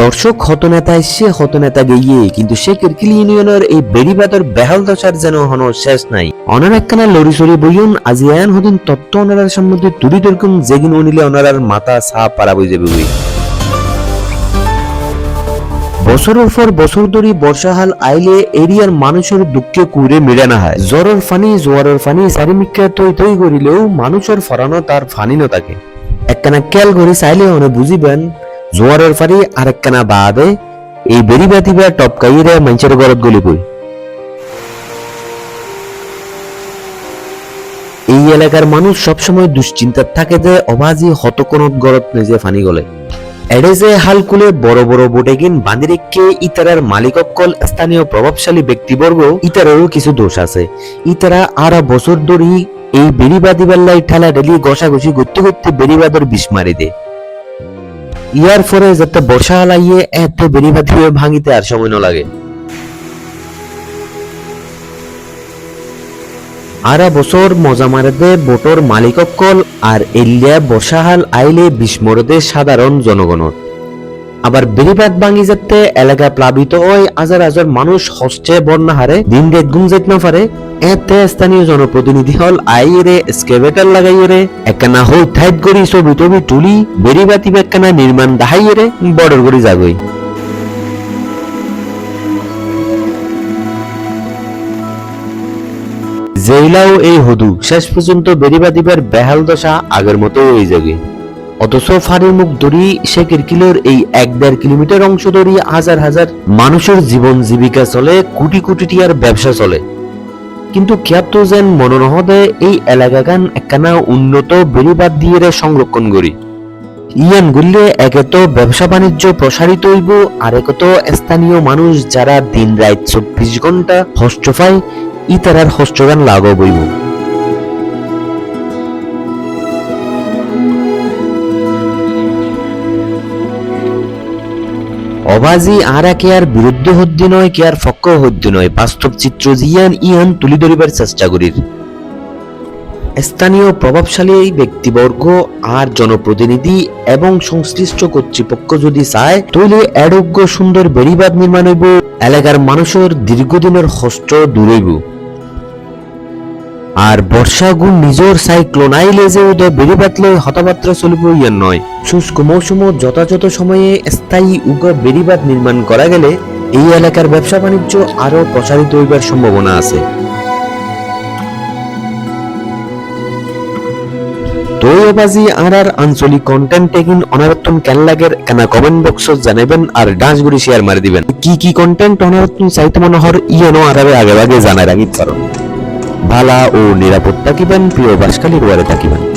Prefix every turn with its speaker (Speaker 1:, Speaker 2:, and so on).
Speaker 1: দর্শক হতনেতা এসে হতনেতা গিয়ে কিন্তু সে কিরকিল ইউনিয়নের এই বেড়িবাদর বেহাল দশার যেন হনো শেষ নাই। অনার একখানা লড়ি সরি বইয়ন, আজি আয়ান হদিন তত্ত্ব অনারার সম্বন্ধে তুলি দরকুম যেগিন উনিলে অনারার মাথা সা পারা বই যাবে বই বছরের পর বছর ধরে বর্ষাহাল আইলে এরিয়ার মানুষের দুঃখে কুড়ে মিলে না হয় জ্বরের ফানি জোয়ারের ফানি চারিমিকা তৈ তৈ করিলেও মানুষের ফরানো তার ফানি ন থাকে একখানা কেল করে চাইলে অনে বুঝিবেন জোয়ারের ফানি আর একখানা বাদে এই বেরি বাতিবা টপকাইরে মানুষের গরত গলি বই এই এলাকার মানুষ সবসময় দুশ্চিন্তার থাকে যে অবাজি হতকনত গরত নেজে ফানি গলে। এড়ে যে হালকুলে বড় বড় বোটেগিন বান্দিরেককে ইতারার মালিকক্কল স্থানীয় প্রভাবশালী ব্যক্তিবর্গ, ইতারারও কিছু দোষ আছে। ইতারা আরা বছর ধরে এই বেড়িবাদি বেল্লাই ঠেলা ঢেলি ঘষাঘষি করতে করতে বেড়িবাদর বিষ মারি দে। ইয়ার পরে যাতে বর্ষা হালাইয়ে এত বেড়িবাদি ভাঙিতে আর সময় ন লাগে আরা বছর মজা মারে দে বোটর মালিকক্কল আর এলিয়া বর্ষাহাল আইলে বিস্মরদে সাধারণ জনগণত আবার বেরিবাদ ভাঙি যাতে এলাকা প্লাবিত হয় হাজার হাজার মানুষ হস্তে বন্যা হারে, দিন রেত গুম যাইতে না পারে। এতে স্থানীয় জনপ্রতিনিধি হল আইরে স্কেভেটার লাগাইরে একখানা হই ঠাইত গড়ি ছবি টবি তুলি বেরিবাতি একখানা নির্মাণ দাহাইরে বর্ডার গড়ি যাগই। জেইলাও এই হদু, শেষ পর্যন্ত বেরিবা দিবার বেহাল দশা আগের মতো হয়ে যাবে অথচ ফাড়ির মুখ ধরি সে কিরকিলের এই এক দেড় কিলোমিটার অংশ ধরি হাজার হাজার মানুষের জীবন জীবিকা চলে, কোটি কোটি টিয়ার ব্যবসা চলে। কিন্তু খ্যাত যেন মনোরহদে এই এলাকাগান একখানা উন্নত বেরিবাদ দিয়ে সংরক্ষণ করি। ইয়ান গুললে একে তো ব্যবসা বাণিজ্য প্রসারিত হইব, আর একে তো স্থানীয় মানুষ যারা দিন রাত চব্বিশ ঘণ্টা হস্ত পায়, ইতারার হস্তগান লাগো বইব অবাজি আর আর বিরুদ্ধ হদ্দি নয় কে আর ফক্ক হদ্দি নয়। বাস্তব চিত্র জিয়ান ইয়ান তুলি ধরিবার চেষ্টা করির। স্থানীয় প্রভাবশালী ব্যক্তিবর্গ, আর জনপ্রতিনিধি এবং সংশ্লিষ্ট কর্তৃপক্ষ যদি চায় তৈলে এডোগ্য সুন্দর বেড়িবাদ নির্মাণ হইব। এলাকার মানুষের দীর্ঘদিনের হস্ত দূর হইব। আর বর্ষাগুণ নিজের সাইক্লোন আইলে যে উদয় বেড়িবাতলে হতাবাত্রা চলিব ইয়ার নয়। শুষ্ক মৌসুম যথাযথ সময়ে স্থায়ী উগ্র বেড়িবাদ নির্মাণ করা গেলে এই এলাকার ব্যবসা বাণিজ্য আরও প্রসারিত হইবার সম্ভাবনা আছে। দৈবাজি আর আর আঞ্চলিক কন্টেন্ট টেকিং অনারত্তন কেন লাগের কেনা কমেন্ট বক্স জানাবেন আর ডান্সগুলি শেয়ার মারি দিবেন। কি কি কন্টেন্ট অনারত্তন চাইতে মনে হর ইয়েনো আরাবে আগে আগে জানার রাখিত। পারো ভালা ও নিরাপদ থাকিবেন প্রিয় বাসকালী গোয়ারে থাকিবেন।